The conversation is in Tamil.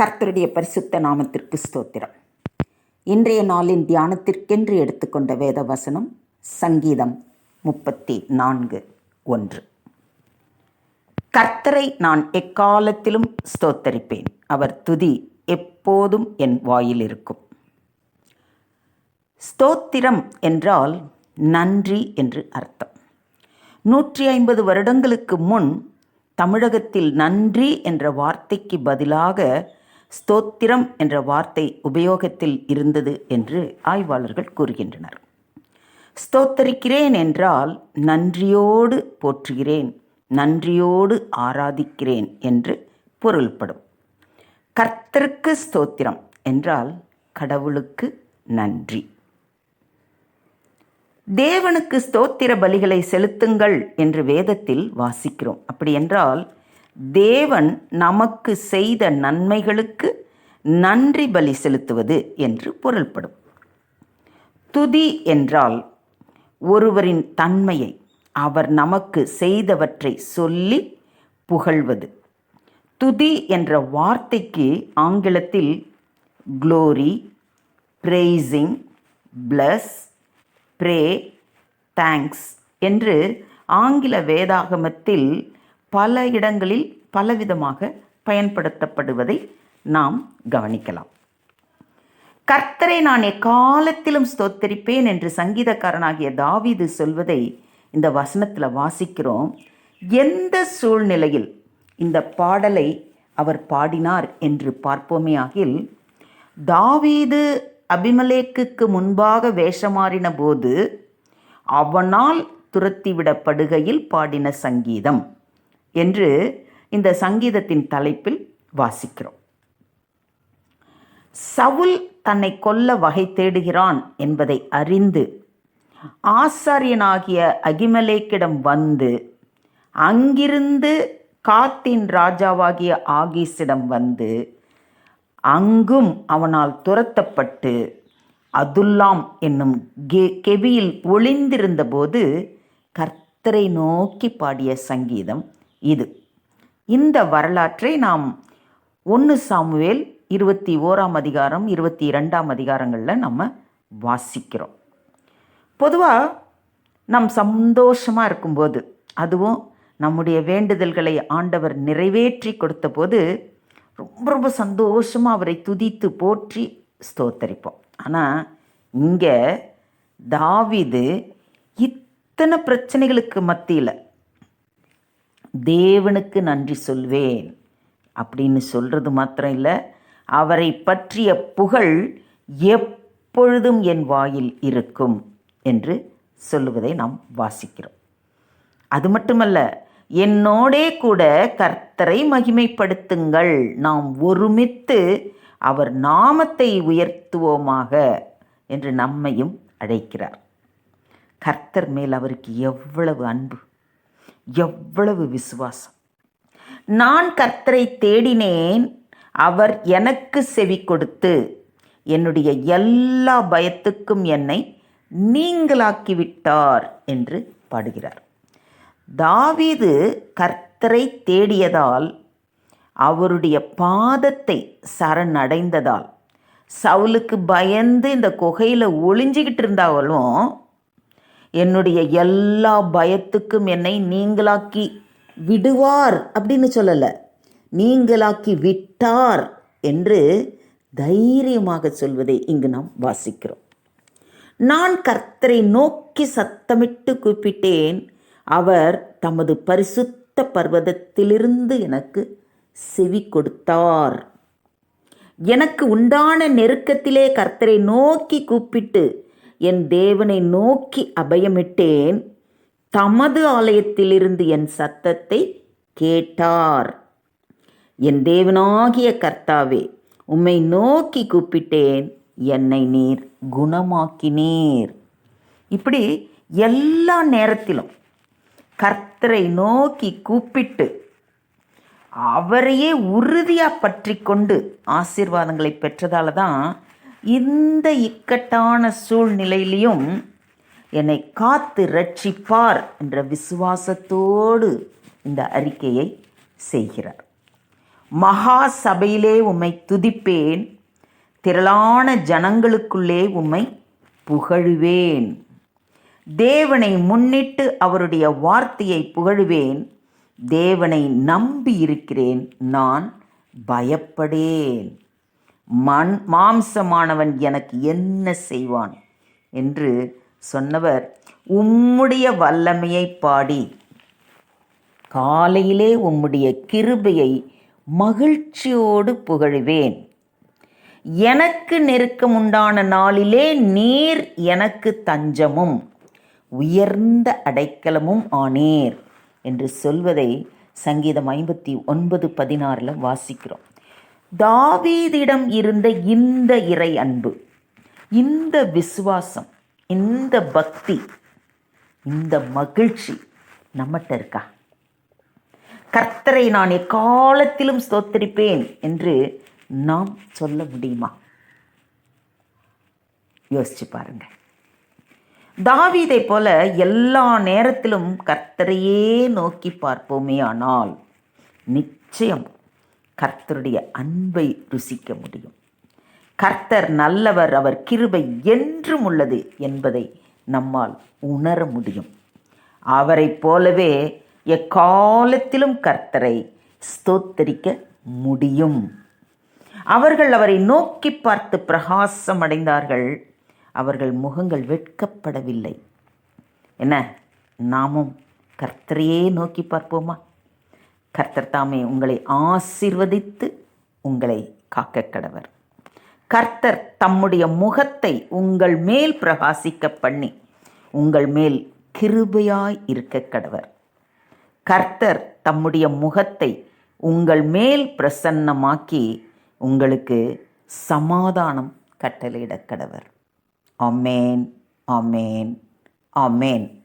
கர்த்தருடைய பரிசுத்த நாமத்திற்கு ஸ்தோத்திரம். இன்றைய நாளின் தியானத்திற்கென்று எடுத்துக்கொண்ட வேத வசனம் சங்கீதம் முப்பத்தி நான்கு ஒன்று. கர்த்தரை நான் எக்காலத்திலும் ஸ்தோத்தரிப்பேன். அவர் துதி எப்போதும் என் வாயில் இருக்கும். ஸ்தோத்திரம் என்றால் நன்றி என்று அர்த்தம். நூற்றி ஐம்பது வருடங்களுக்கு முன் தமிழகத்தில் நன்றி என்ற வார்த்தைக்கு பதிலாக ஸ்தோத்திரம் என்ற வார்த்தை உபயோகத்தில் இருந்தது என்று ஆய்வாளர்கள் கூறுகின்றனர். ஸ்தோத்தரிக்கிறேன் என்றால் நன்றியோடு போற்றுகிறேன் நன்றியோடு ஆராதிக்கிறேன் என்று பொருள்படும். கர்த்தருக்கு ஸ்தோத்திரம் என்றால் கடவுளுக்கு நன்றி. தேவனுக்கு ஸ்தோத்திர பலிகளை செலுத்துங்கள் என்று வேதத்தில் வாசிக்கிறோம். அப்படி என்றால் தேவன் நமக்கு செய்த நன்மைகளுக்கு நன்றி பலி செலுத்துவது என்று பொருள்படும். துதி என்றால் ஒருவரின் தன்மையை அவர் நமக்கு செய்தவற்றை சொல்லி புகழ்வது. துதி என்ற வார்த்தைக்கு ஆங்கிலத்தில் glory praising bless pray thanks என்று ஆங்கில வேதாகமத்தில் பல இடங்களில் பலவிதமாக பயன்படுத்தப்படுவதை நாம் கவனிக்கலாம். கர்த்தரை நான் எக்காலத்திலும் ஸ்தோத்தரிப்பேன் என்று சங்கீதக்காரனாகிய தாவீது சொல்வதை இந்த வசனத்தில் வாசிக்கிறோம். எந்த சூழ்நிலையில் இந்த பாடலை அவர் பாடினார் என்று பார்ப்போமேயாகில் தாவீது அபிமலேக்குக்கு முன்பாக வேஷமாறின போது அவனால் துரத்திவிடப்படுகையில் பாடின சங்கீதம். என்று இந்த சங்கீதத்தின் தலைப்பில் வாசிக்கிறோம். சவுல் தன்னை கொல்ல வகை தேடுகிறான் என்பதை அறிந்து ஆசாரியனாகிய அகிமலேக்கிடம் வந்து அங்கிருந்து காத்தின் ராஜாவாகிய ஆகீஸிடம் வந்து அங்கும் அவனால் துரத்தப்பட்டு அதுல்லாம் என்னும் கெ கெவியில் ஒளிந்திருந்தபோது கர்த்தரை நோக்கி பாடிய சங்கீதம் இது. இந்த வரலாற்றை நாம் ஒன்று சாமுவேல் இருபத்தி ஓராம் அதிகாரம் இருபத்தி இரண்டாம் அதிகாரங்களில் நம்ம வாசிக்கிறோம். பொதுவாக நம் சந்தோஷமாக இருக்கும்போது அதுவும் நம்முடைய வேண்டுதல்களை ஆண்டவர் நிறைவேற்றி கொடுத்தபோது ரொம்ப ரொம்ப சந்தோஷமாக அவரை துதித்து போற்றி ஸ்தோத்தரிப்போம். ஆனால் இங்கே தாவிது இத்தனை பிரச்சனைகளுக்கு மத்தியில் தேவனுக்கு நன்றி சொல்வேன். அப்படின்னு சொல்கிறது மாத்திரம் இல்லை. அவரை பற்றிய புகழ் எப்பொழுதும் என் வாயில் இருக்கும் என்று சொல்லுவதை நாம் வாசிக்கிறோம். அது மட்டுமல்ல என்னோடே கூட கர்த்தரை மகிமைப்படுத்துங்கள். நாம் ஒருமித்து அவர் நாமத்தை உயர்த்துவோமாக என்று நம்மையும் அழைக்கிறார். கர்த்தர் மேல் அவருக்கு எவ்வளவு அன்பு. எவ்வளவு விசுவாசம். நான் கர்த்தரை தேடினேன் அவர் எனக்கு செவி கொடுத்து என்னுடைய எல்லா பயத்துக்கும் என்னை நீங்களாக்கிவிட்டார் என்று பாடுகிறார். தாவீது கர்த்தரை தேடியதால் அவருடைய பாதத்தை சரணடைந்ததால் சவுலுக்கு பயந்து இந்த குகையில் ஒளிஞ்சிக்கிட்டு இருந்தாலும் என்னுடைய எல்லா பயத்துக்கும் என்னை நீங்களாக்கி விடுவார் அப்படின்னு சொல்லலை. நீங்களாக்கி விட்டார் என்று தைரியமாக சொல்வதை இங்கு நாம் வாசிக்கிறோம். நான் கர்த்தரை நோக்கி சத்தமிட்டு கூப்பிட்டேன் அவர் தமது பரிசுத்த பர்வதத்திலிருந்து எனக்கு செவி கொடுத்தார். எனக்கு உண்டான நெருக்கத்திலே கர்த்தரை நோக்கி கூப்பிட்டு என் தேவனை நோக்கி அபயமிட்டேன். தமது ஆலயத்திலிருந்து என் சத்தத்தை கேட்டார். என் தேவனாகிய கர்த்தாவே உம்மை நோக்கி கூப்பிட்டேன். என்னை நீர் குணமாக்கினீர். இப்படி எல்லா நேரத்திலும் கர்த்தரை நோக்கி கூப்பிட்டு அவரையே உறுதியாக பற்றி கொண்டு ஆசீர்வாதங்களை பெற்றதால தான் இந்த இக்கட்டான சூழ்நிலையிலையும் என்னை காத்து ரட்சிப்பார் என்ற விசுவாசத்தோடு இந்த அறிக்கையை செய்கிறார். மகா சபையிலே உம்மை துதிப்பேன் திரளான ஜனங்களுக்குள்ளே உம்மை புகழுவேன். தேவனை முன்னிட்டு அவருடைய வார்த்தையை புகழுவேன் தேவனை நம்பி இருக்கிறேன் நான் பயப்படேன். மண் மாம்சமானவன் எனக்கு என்ன செய்வான்? என்று சொன்னவர் உம்முடைய வல்லமையை பாடி காலையிலே உம்முடைய கிருபையை மகிழ்ச்சியோடு புகழுவேன். எனக்கு நெருக்கம் உண்டான நாளிலே நீர் எனக்கு தஞ்சமும் உயர்ந்த அடைக்கலமும் ஆனீர். என்று சொல்வதை சங்கீதம் ஐம்பத்தி ஒன்பது பதினாறில் வாசிக்கிறோம். தாவீதிடம் இருந்த இந்த இறை அன்பு இந்த விசுவாசம் இந்த பக்தி இந்த மகிழ்ச்சி நம்மகிட்ட இருக்கா? கர்த்தரை நான் எக்காலத்திலும் ஸ்தோத்தரிப்பேன் என்று நாம் சொல்ல முடியுமா? யோசிச்சு பாருங்க. தாவீதை போல எல்லா நேரத்திலும் கர்த்தரையே நோக்கி பார்ப்போமே ஆனால் நிச்சயம் கர்த்தருடைய அன்பை ருசிக்க முடியும். கர்த்தர் நல்லவர் அவர் கிருபை என்றும் உள்ளது என்பதை நம்மால் உணர முடியும். அவரைப் போலவே எக்காலத்திலும் கர்த்தரை ஸ்தோத்தரிக்க முடியும். அவர்கள் அவரை நோக்கி பார்த்து பிரகாசம் அடைந்தார்கள் அவர்கள் முகங்கள் வெட்கப்படவில்லை. என்ன? நாமும் கர்த்தரையே நோக்கி பார்ப்போமா? கர்த்தர் தாமே உங்களை ஆசிர்வதித்து உங்களை காக்க கடவர் கர்த்தர் தம்முடைய முகத்தை உங்கள் மேல் பிரகாசிக்க பண்ணி உங்கள் மேல் கிருபையாய் இருக்க கடவர். கர்த்தர் தம்முடைய முகத்தை உங்கள் மேல் பிரசன்னமாக்கி உங்களுக்கு சமாதானம் கட்டளையிட கடவர். அமேன் அமேன் அமேன்